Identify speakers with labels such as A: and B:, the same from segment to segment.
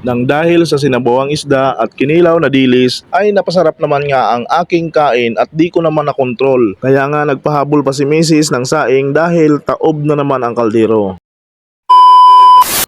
A: Nang dahil sa sinabawang isda at kinilaw na dilis ay napasarap naman nga ang aking kain at di ko naman nakontrol. Kaya nga nagpahabol pa si Mrs. ng saing dahil taob na naman ang kaldero.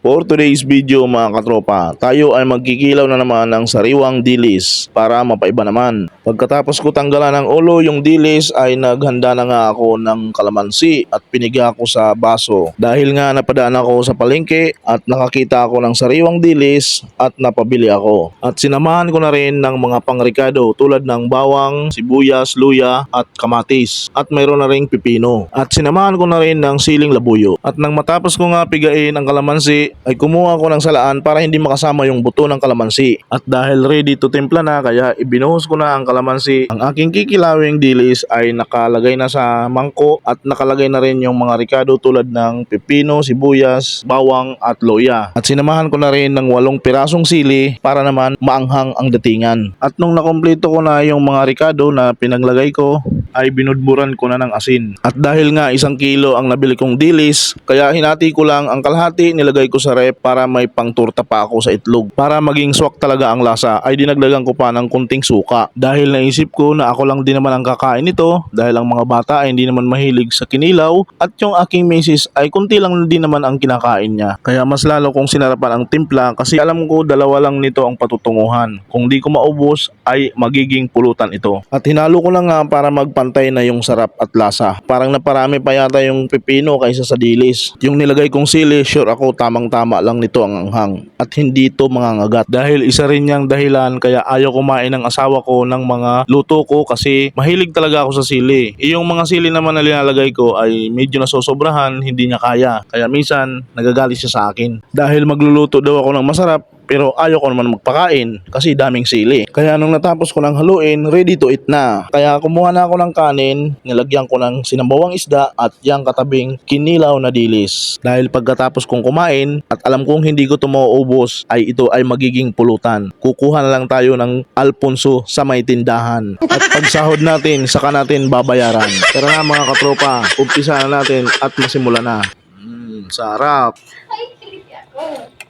A: For today's video mga katropa, tayo ay magkikilaw na naman ng sariwang dilis para mapaiba naman. Pagkatapos ko tanggalan ng ulo yung dilis ay naghanda na nga ako ng kalamansi at pinigya ko sa baso. Dahil nga napadaan ako sa palengke at nakakita ako ng sariwang dilis at napabili ako. At sinamahan ko na rin ng mga pangrikado tulad ng bawang, sibuyas, luya at kamatis. At mayroon na ring pipino. At sinamahan ko na rin ng siling labuyo. At nang matapos ko nga pigain ang kalamansi ay kumuha ko ng salaan para hindi makasama yung buto ng kalamansi. At dahil ready to timpla na kaya ibinuhos ko na ang kalamansi. Ang aking kikilawing dilis ay nakalagay na sa mangko at nakalagay na rin yung mga ricado tulad ng pepino, sibuyas, bawang at loya. At sinamahan ko na rin ng walong pirasong sili para naman maanghang ang datingan. At nung nakompleto ko na yung mga ricado na pinaglagay ko ay binudburan ko na ng asin. At dahil nga isang kilo ang nabili kong dilis, kaya hinati ko lang ang kalahati, nilagay ko sa rep para may pangturta pa ako sa itlog. Para maging swak talaga ang lasa, ay dinagdagan ko pa ng kunting suka. Dahil naisip ko na ako lang din naman ang kakain nito, dahil ang mga bata ay hindi naman mahilig sa kinilaw, at yung aking misis ay kunti lang din naman ang kinakain niya. Kaya mas lalo kong sinarapan ang timpla kasi alam ko dalawa lang nito ang patutunguhan. Kung di ko maubos ay magiging pulutan ito. At hinalo ko lang nga para magpantay na yung sarap at lasa. Parang naparami pa yata yung pepino kaysa sa dilis. Yung nilagay kong sili, sure ako tamang-tama lang nito ang anghang. At hindi ito mangangagat. Dahil isa rin niyang dahilan kaya ayaw kumain ng asawa ko ng mga luto ko kasi mahilig talaga ako sa sili. Yung mga sili naman na linalagay ko ay medyo nasosobrahan, hindi niya kaya. Kaya minsan nagagalit siya sa akin. Dahil magluluto daw ako ng masarap, pero ayaw ko naman magpakain kasi daming sili. Kaya nung natapos ko ng haluin, ready to eat na. Kaya kumuha na ako ng kanin, nilagyan ko ng sinambawang isda at yung katabing kinilaw na dilis. Dahil pagkatapos kong kumain at alam kong hindi ko ito mauubos ay ito ay magiging pulutan. Kukuha na lang tayo ng Alfonso sa may tindahan. At pagsahod natin, saka natin babayaran. Tara na mga katropa, umpisa na natin at masimula na. Mm, sarap.
B: Ay, ako.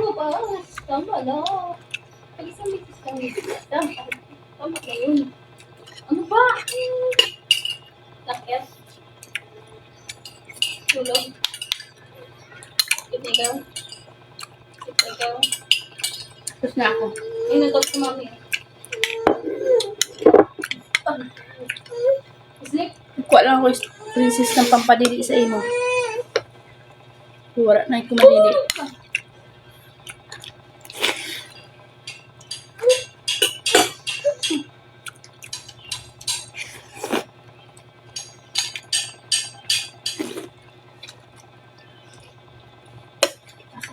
B: Mo pa. Tama na. Pag isang misis kang misis. Tama. Tama na yun. Ano ba? Takit. Tulog. Itigaw. Itigaw.
C: Tapos na ako.
B: Inutok si mami. Sleep.
C: Kuha lang ako princess ng pampadili sa imo. Wala na ito madili.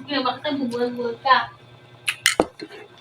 B: Kaya bakit tayo bubulag-bulag ka? Ano yan?